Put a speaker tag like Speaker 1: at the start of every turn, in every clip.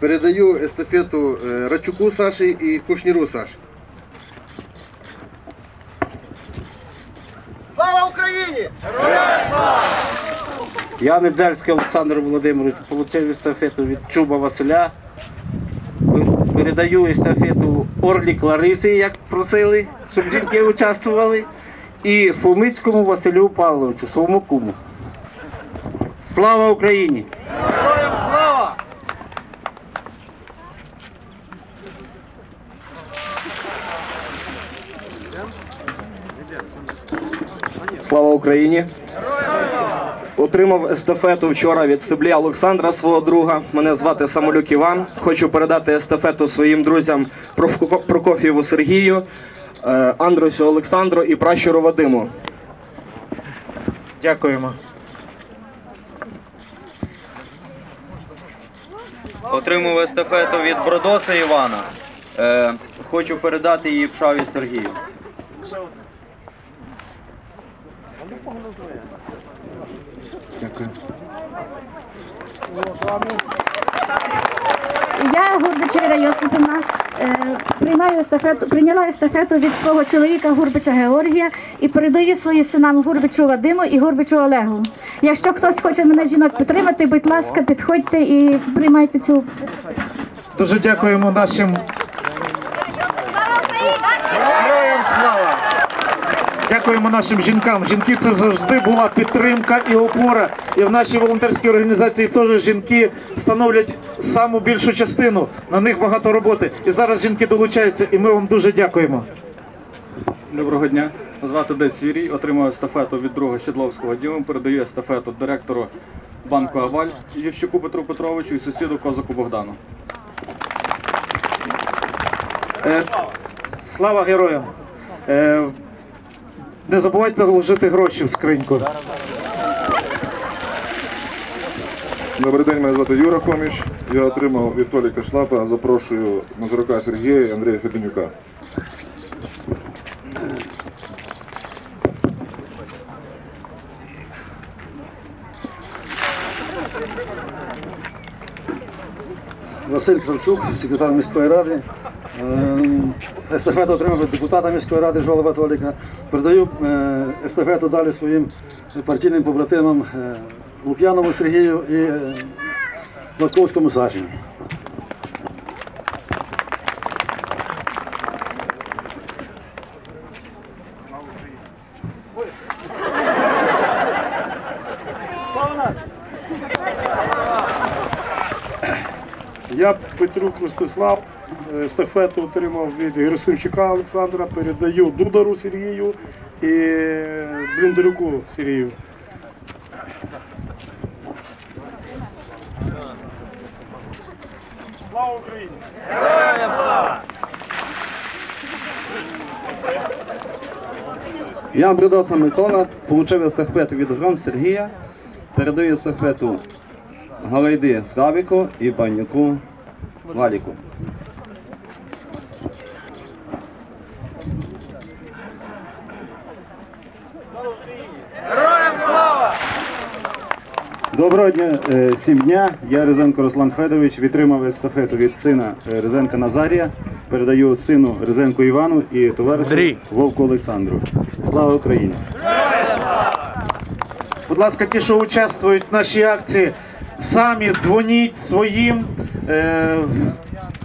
Speaker 1: Передаю естафету е, Рачуку Саші і Кушніру Саші.
Speaker 2: Слава Україні!
Speaker 3: Я Недзельський Олександр Володимирович отримав естафету від Чуба Василя. Передаю естафету Орлік Ларисі, як просили, щоб жінки участвували. І Фомицькому Василю Павловичу, своєму куму. Слава Україні!
Speaker 4: Україні! Отримав естафету вчора від стеблі Олександра, свого друга. Мене звати Самолюк Іван. Хочу передати естафету своїм друзям Прокоф'єву Сергію, е, Андрусю Олександру і пращуру Вадиму.
Speaker 2: Дякуємо.
Speaker 5: Отримав естафету від Бродоса Івана. Е, хочу передати її Пшаві Сергію.
Speaker 1: Дякую.
Speaker 6: Я Гурбичева Йосипівна е, приймаю естафету, прийняла естафету від свого чоловіка Гурбича Георгія і передаю своїм синам Гурбичу Вадиму і Гурбичу Олегу. Якщо хтось хоче мене жінок підтримати, будь ласка, підходьте і приймайте цю
Speaker 2: Дуже дякуємо нашим героям слава! Дякуємо нашим жінкам. Жінки це завжди була підтримка і опора. І в нашій волонтерській організації теж жінки становлять саму більшу частину. На них багато роботи. І зараз жінки долучаються, і ми вам дуже дякуємо.
Speaker 7: Доброго дня. Звати Десь Юрій, отримав естафету від друга Щедловського ділу. Передаю естафету директору банку Аваль Євщуку Петру Петровичу і сусіду Козаку Богдану.
Speaker 2: Е, Слава героям! Не забувайте вложити гроші в скриньку.
Speaker 8: Добрий день, мене звати Юра Хоміч. Я отримав від Толіка Шлапа, запрошую Назарука Сергія і Андрія Феденюка.
Speaker 9: Василь Кравчук, секретар міської ради. Естафету отримав від депутата міської ради Жолоба Толіка. Передаю е, естафету далі своїм партійним побратимам е, Лук'янову Сергію і е, Латковському Саші.
Speaker 10: Я Петрук Ростислав, естафету отримав від Герасимчука Олександра, передаю Дудару Сергію і Бліндеруку Сергію. Слава Україні!
Speaker 3: Я Брюдоса Микола, отримав естафету від Гром Сергія. Передаю естафету Галайди Славіку і Банюку Валіку. Доброго дня, сім всім дня. Я Резенко Руслан Федорович. Відтримав естафету від сина е, Резенка Назарія. Передаю сину Резенку Івану і товаришу Вовку Олександру. Слава Україні!
Speaker 2: Будь ласка, ті, що участвують в нашій акції, самі дзвоніть своїм. Е,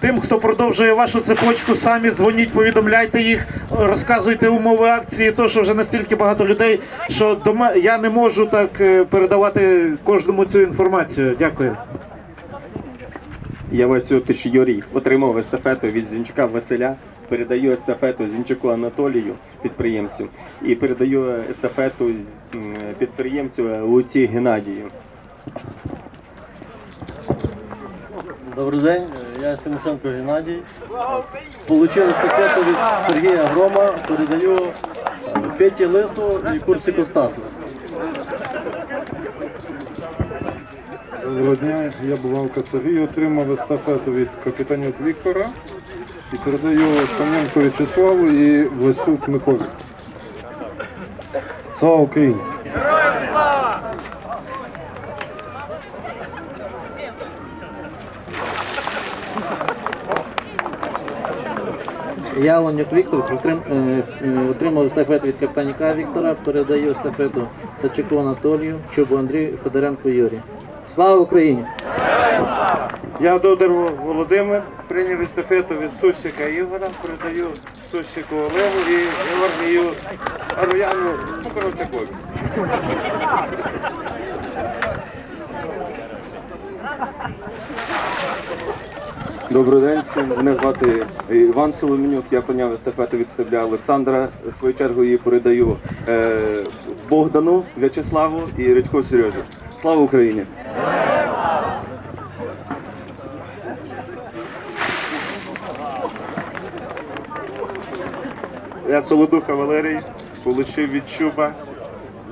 Speaker 2: тим, хто продовжує вашу цепочку, самі дзвоніть, повідомляйте їх, розказуйте умови акції, то що вже настільки багато людей, що до ме- я не можу так е, передавати кожному цю інформацію. Дякую.
Speaker 11: Я Васютич Юрій отримав естафету від Зінчука Василя. Передаю естафету Зінчуку Анатолію, підприємцю, і передаю естафету підприємцю Луці Геннадію.
Speaker 9: Добрий день, я Симошенко Геннадій. Получив естафету від Сергія Грома, передаю е, Петі Лису і Курсику Стасу.
Speaker 10: Доброго дня, я Булавка Сергій, отримав естафету від капітанюк Віктора і передаю Штаненку В'ячеславу і Власюк Миколі. Слава Україні!
Speaker 2: Героям слава!
Speaker 12: Я Лонюк Віктор е, е, отримав естафету від капітаніка Віктора, передаю естафету Сачуку Анатолію, Чубу Андрію, Федоренко Юрію. Слава Україні!
Speaker 13: Я Додор Володимир, прийняв естафету від Сущика Ігора, передаю Сущику Олегу і Георгію Арояну, ну, коротше, Колі.
Speaker 14: Добрий день всім. Мене звати Іван Соломінюк. Я прийняв естафету від Стебля Олександра. В свою чергу її передаю е, Богдану В'ячеславу і Редько Сережі. Слава Україні!
Speaker 4: Я Солодуха Валерій, получив від Чуба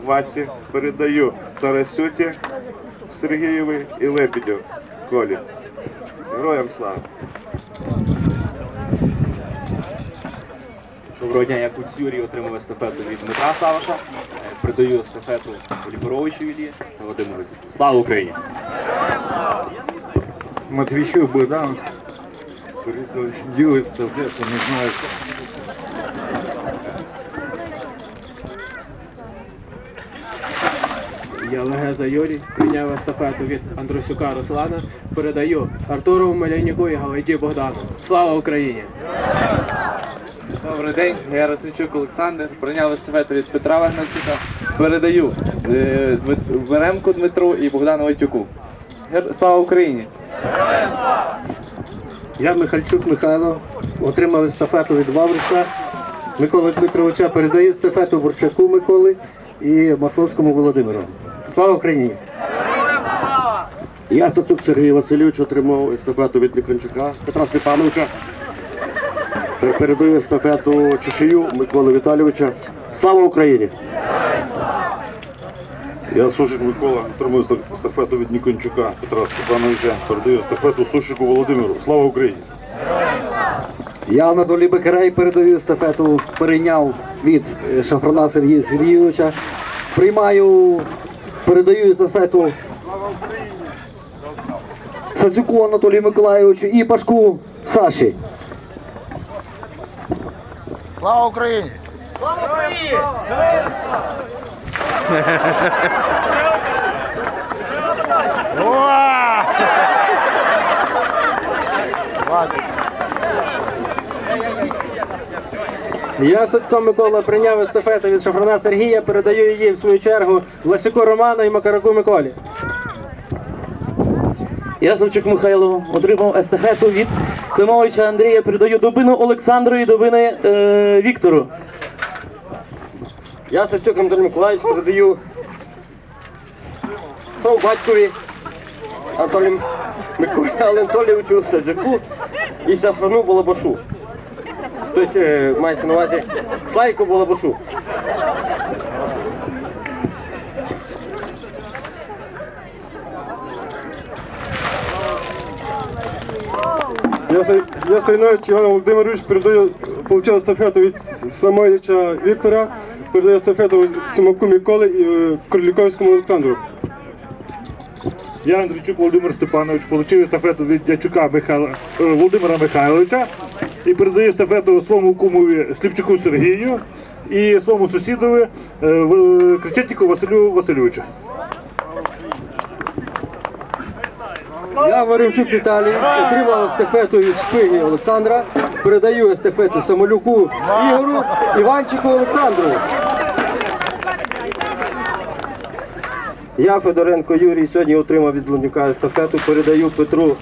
Speaker 4: Васі, передаю Тарасюті Сергієві і Лебедю Колі. Героям слава!
Speaker 15: Доброго дня, я Куць Юрій отримав естафету від Дмитра Саваша. Е, Передаю естафету Ліборовичу Іллі та Володимиру Зіку. Слава Україні!
Speaker 16: Матвійчук Богдан. Передаю естафету, не знаю.
Speaker 17: Я Легеза Юрій, прийняв естафету від Андрусюка Руслана. Передаю Артуру Мельнику і Галайді Богдану. Слава Україні!
Speaker 18: Добрий день, я Рацинчук Олександр. Прийняв естафету від Петра Вагнарчука. Передаю е, Веремку Дмитру і Богдану Ватюку. Слава Україні!
Speaker 11: Я Михальчук Михайло, отримав естафету від Вавриша. Миколи Дмитровича передає естафету Бурчаку Миколи і Масловському Володимиру. Слава Україні!
Speaker 1: Я Сацук Сергій Васильович отримав естафету від Мікончука Петра Степановича. Передаю естафету Чешию Миколи Віталійовича. Слава Україні!
Speaker 8: Я Сушик Микола, отримую естафету від Нікончука Петра Степановича. Передаю естафету Сушику Володимиру. Слава Україні!
Speaker 11: Я Анатолій Бекерей передаю естафету, перейняв від е, Шафрана Сергія Сергійовича. Приймаю, передаю естафету Сацюку Анатолію Миколайовичу і Пашку Саші.
Speaker 19: Слава Україні!
Speaker 17: Я Садко Микола прийняв естафету від Шафрана Сергія, передаю її в свою чергу Власюку Роману і Макараку Миколі.
Speaker 20: Я Савчук Михайло отримав естафету від Климовича Андрія. Передаю Дубину Олександру і Дубини е, Віктору.
Speaker 14: Я Сацюк Анатолій Миколаївич передаю батькові Анатолію Миколі Анатолійовичу Садзяку і Сафрану Балабашу. Тобто е, мається на увазі Слайку
Speaker 21: Сай- я Сайнович Іван Володимирович передаю, получив естафету від Самойліча Віктора, передаю естафету Симаку Миколи і е, Кроліковському Олександру.
Speaker 22: Я Андрійчук Володимир Степанович отримав естафету від Дячука Михайла, е, Володимира Михайловича і передаю естафету своєму кумові Сліпчуку Сергію і своєму сусідові е, Кричетніку Василю Васильовичу.
Speaker 11: Я Варемчук Віталій, отримав естафету від Шпині Олександра. Передаю естафету Самолюку Ігору, Іванчику Олександру. Я Федоренко Юрій сьогодні отримав від Лунюка естафету. Передаю Петру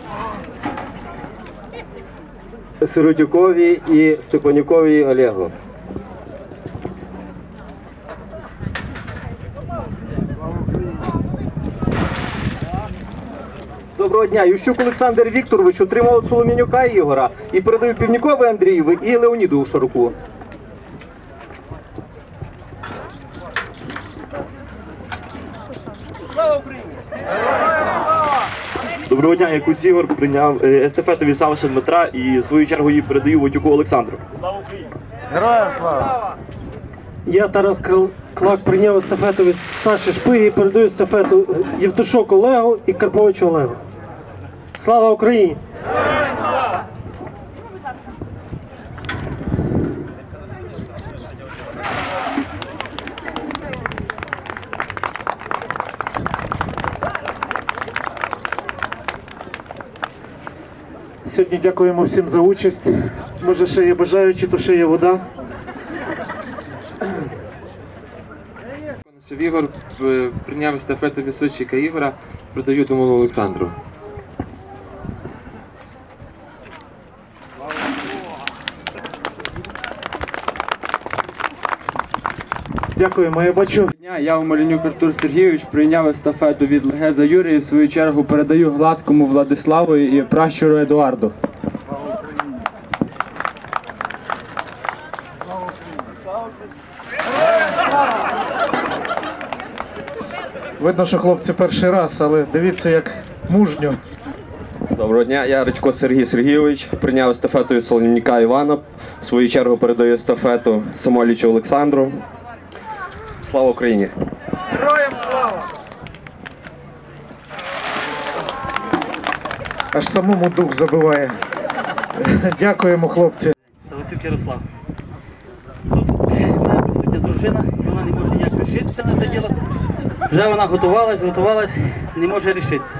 Speaker 11: Сиротюкові і Степанюкові Олегу. Доброго дня. Ющук Олександр Вікторович отримав Соломінюка Ігора і передаю Півнікові Андрієві і Леоніду Шаруку.
Speaker 23: Дня, яку Цігор прийняв е, естафету від Савиша Дмитра і в свою чергу її передаю Вотюку Олександру. Слава Україні!
Speaker 19: Героям слава!
Speaker 17: Я Тарас Клак прийняв естафету від Саші Шпиги і передаю естафету Євтушок Олегу і Карповичу Олегу. Слава Україні!
Speaker 2: Сьогодні дякуємо всім за участь. Може, ще є бажаючі, то ще є вода.
Speaker 18: Ігор е, прийняв естафету від Сущика Ігора, передаю Думану Олександру.
Speaker 2: Дякуємо. Я бачу.
Speaker 13: Дня я Омелянюк Артур Сергійович прийняв естафету від Легеза Юрія і в свою чергу передаю гладкому Владиславу і пращуру Едуарду.
Speaker 2: Видно, що хлопці перший раз, але дивіться, як мужньо.
Speaker 4: Доброго дня, я Радько Сергій Сергійович. Прийняв естафету від Солом'яка Івана. В свою чергу передаю естафету Самолічу Олександру. Слава Україні!
Speaker 2: Героям слава! Аж самому дух забиває. Дякуємо, хлопці.
Speaker 24: Савасюк Ярослав. Тут моя присутня дружина, і вона не може ніяк рішитися на це діло. Вже вона готувалась, готувалась, не може рішитися.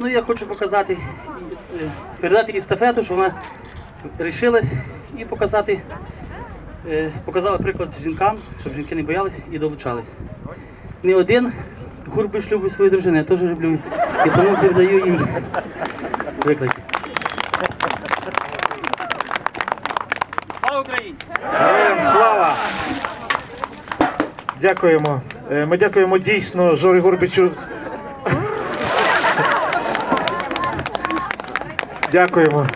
Speaker 24: Ну я хочу показати, е, передати їй естафету, що вона рішилась і показати, е, показала приклад жінкам, щоб жінки не боялись і долучались. Не один гурбиш любить свою дружину, я теж люблю. І тому передаю їй виклик. Слава Україні!
Speaker 2: Героям слава! Дякуємо. Е, Ми дякуємо дійсно Жорі Горбичу. Дякуємо.